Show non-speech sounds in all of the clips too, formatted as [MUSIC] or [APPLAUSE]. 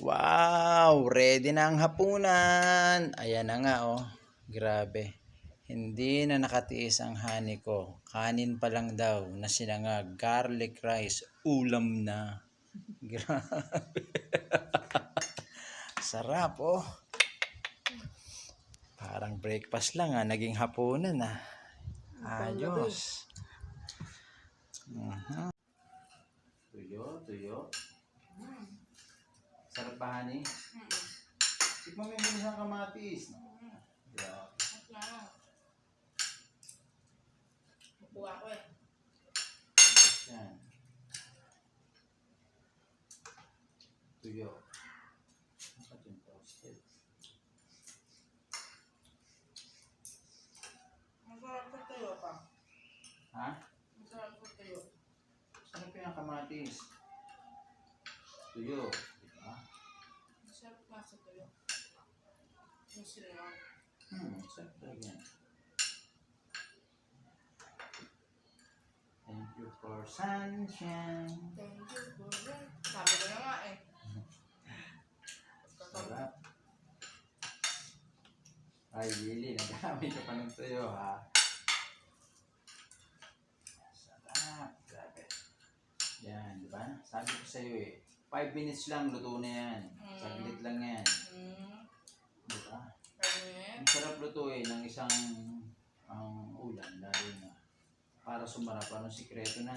Wow! Ready na ang hapunan! Ayan na nga oh. Grabe. Hindi na nakatiis ang hani ko. Kanin pa lang daw na sinangag. Garlic rice. Ulam na. [LAUGHS] Grabe. Sarap oh. Parang breakfast lang ah. Naging hapunan ah. Ayos. Mhm. Tuyo, tuyo. Sarap ba, honey? Tikman mo yung isang kamatis. Yeah. Kuha ko eh. Yan. Tuyo. Dapat yung toasted. Masarap sa tayo pa. Ha? Masarap sa tayo. Sarap yung kamatis. Tuyo. Diba? Sa tayo. Yung sinigang. Hmm, talaga yan. Thank you for sunshine. Thank you for that. Sabi ko na nga eh. [LAUGHS] Sarap. Ay, Lili, nagamit ka pa ng tuyo, ha? Sarap. Grabe. Yan, di ba? Sabi ko sa'yo eh. 5 minutes lang, luto na yan. Mm. Saglit lang yan. Hmm. Di ba? Kanya Ang sarap lutuin ng isang ang ulam, lalo na para sumarap. Anong sikreto na?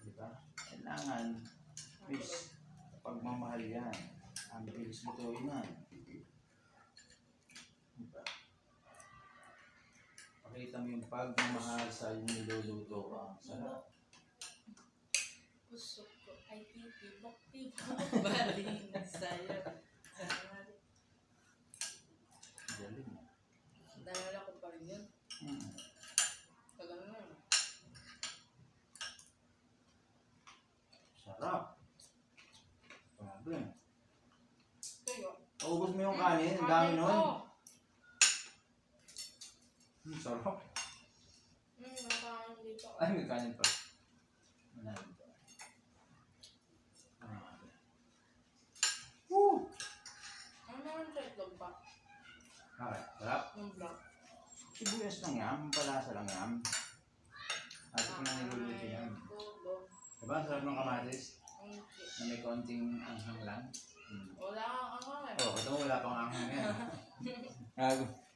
Di ba? Kailangan, please, pagmamahal yan. Ang bilis lutuin yan. Di ba? Pakita mo yung pagmamahal sa yung niluluto ka. Sarap. Puso ko ay titibok-tibok. Bali na sa'yo. Galing. Nalala ko pa rin yun. Hmm. Tagal na yun. Sarap. Grabe. Tayo. Ubus mo yung kanin, ang dami nun. Hmm, sarap. Hmm, nakain dito. Ay, may kanin pa. Marami pa. Marami. Woo! Ano naman sa itlog pa? Okay, sarap. Yung black. Sibuyas lang yan, palasa lang yan. At ito na niluluto yan. Diba, sarap ng kamatis na may konting anghang lang. Hmm. Wala kang ano eh. Oh, ito wala pang anghang yan. Gago. [LAUGHS]